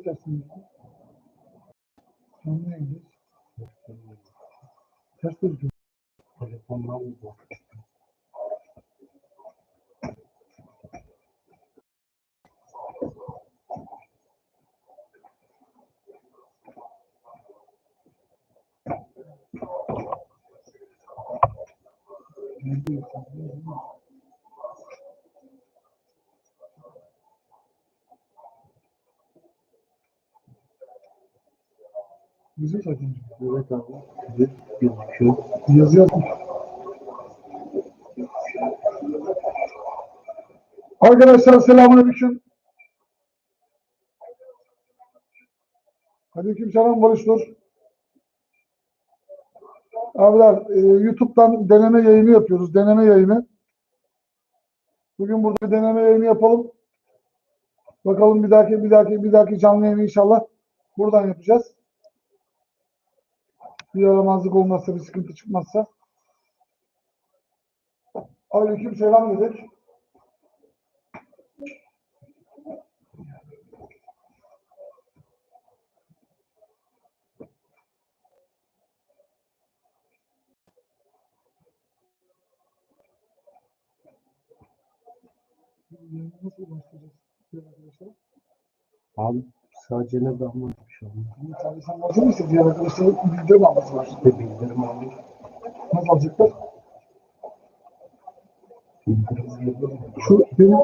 Dersin? Canlı yayındayız. Ters gözüküyor. Telefondan mı bu? Güzel zaten. Evet abi. Güzel gözüküyor. Yazı yazmış. Arkadaşlar selamünaleyküm. Aleykümselam Barış Dur. Abiler e, YouTube'dan deneme yayını yapıyoruz. Deneme yayını. Bugün burada bir deneme yayını yapalım. Bakalım bir dahaki bir dahaki bir dahaki canlı yayını inşallah buradan yapacağız. Bir yaramazlık olmazsa, bir sıkıntı çıkmazsa. Aleyküm selam dedik. Nasıl başlayacağız? Abi sadece ne zaman bir sen hazır mısın? Diğer arkadaşlara bildirim alması var. İşte bildirim abi. Nasıl alacaklar? Şu benim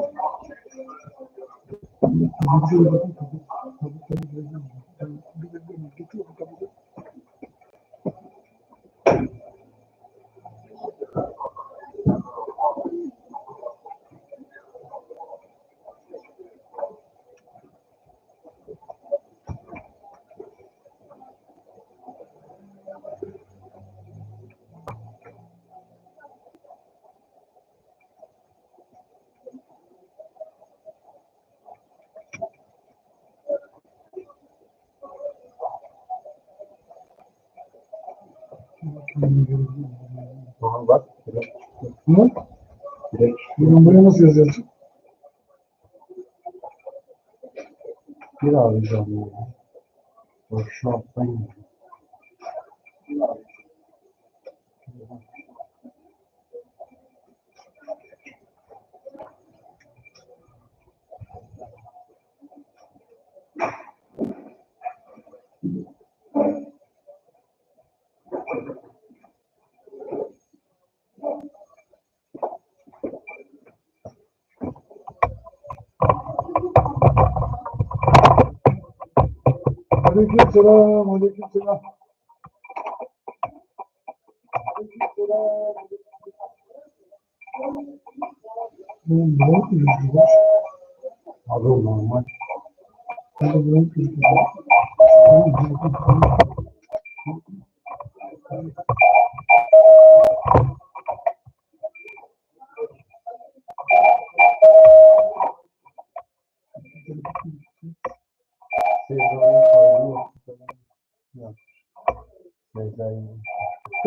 bak. Direkt, Ne? direkt Bunu buraya nasıl yazacaksın? bir abi canlı. yani. Bak şu alttan gidiyor. Aleyküm selam, aleyküm selam. Aleyküm selam. Ne gözüküyor? Abi normal. Burada bu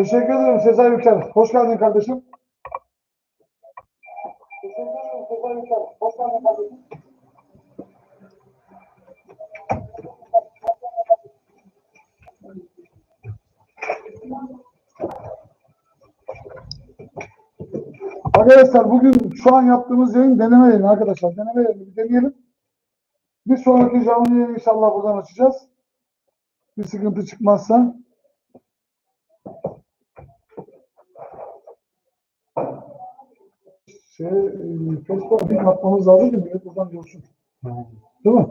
Teşekkür ederim Sezai Yüksel. Hoş geldin kardeşim. Teşekkür ederim Sezai Yüksel. Hoş geldin kardeşim. Arkadaşlar bugün şu an yaptığımız yayın deneme yayını arkadaşlar. Deneme yayını bir deneyelim. Bir sonraki canlı yayını inşallah buradan açacağız. Bir sıkıntı çıkmazsa. Şey, e, Facebook'a link atmamız lazım ki millet buradan görsün. Değil mi?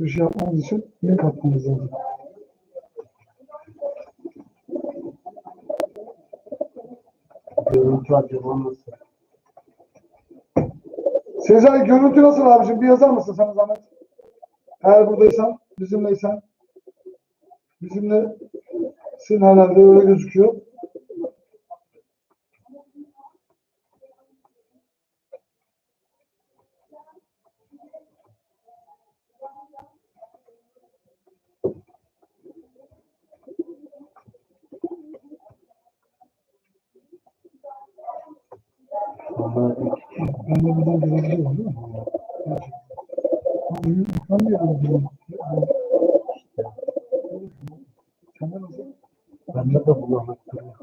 Bir şey yapmamız için link atmamız lazım. Görüntü acaba nasıl? Sezai görüntü nasıl abicim? Bir yazar mısın sana zahmet? Eğer buradaysan, bizimleysen. Bizimle sin herhalde öyle gözüküyor. Ben de buradan görebiliyorum değil mi? Böyle duruyor? Sende nasıl? Bende de bulanık duruyor.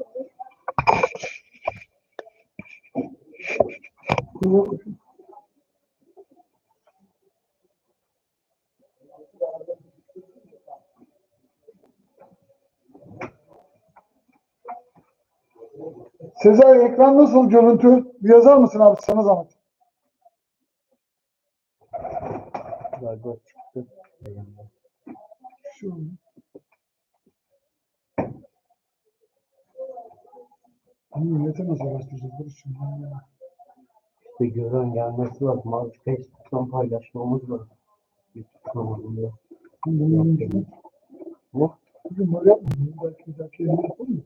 Sezai ekran nasıl görüntü? Bir yazar mısın abi sana zahmet? Galiba çıktı. Şu. Millete nasıl ulaştıracağız? Dur şimdi. İşte gören gelmesi lazım. Abi Facebook'tan paylaşmamız lazım. YouTube kanalında. Bunu yapayım. Bu Bugün böyle yapmadım. Belki bir yayında yapalım mı?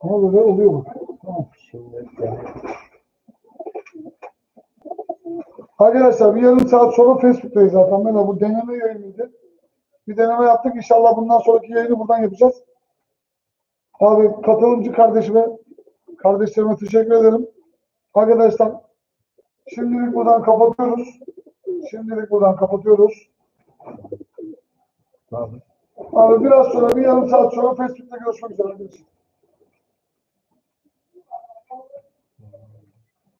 Ama böyle oluyor. Tamam. Arkadaşlar bir yarım saat sonra Facebook'tayız zaten. Böyle bu deneme yayınıydı. Bir deneme yaptık. İnşallah bundan sonraki yayını buradan yapacağız. Abi katılımcı kardeşime, kardeşlerime teşekkür ederim. Arkadaşlar şimdilik buradan kapatıyoruz. Şimdilik buradan kapatıyoruz. abi Abi biraz sonra bir yarım saat sonra Facebook'ta görüşmek üzere arkadaşlar.